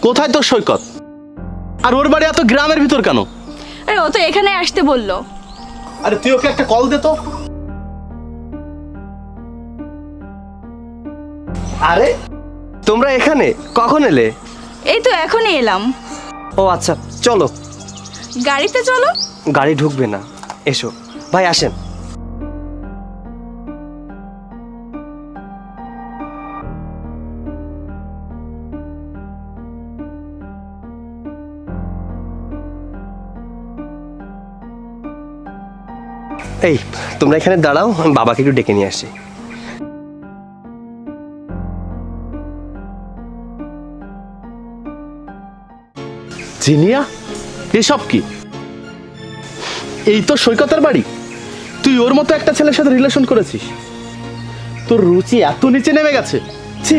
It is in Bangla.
কোথায় তোর সৈকত? আর ওর বাড়ি এত গ্রামের ভিতর কেন? আরে ও তো এখানে আসতে বলল। আরে তুই ওকে একটা কল দে তো। আরে তোমরা এখানে? কখন এলে? এই তো এখনই এলাম। ও আচ্ছা চলো। গাড়িতে চলো। গাড়ি ঢুকবে না। এসো। ভাই আসেন। এই, তোমরা এখানে দাঁড়াও, আমি বাবাকে একটু ডেকে নিয়ে আসি। জিনিয়া, এসব কি? এই তো সৈকতের বাড়ি? তুই ওর মতো একটা ছেলের সাথে রিলেশন করেছিস? তোর রুচি এত নিচে নেমে গেছে। ছি।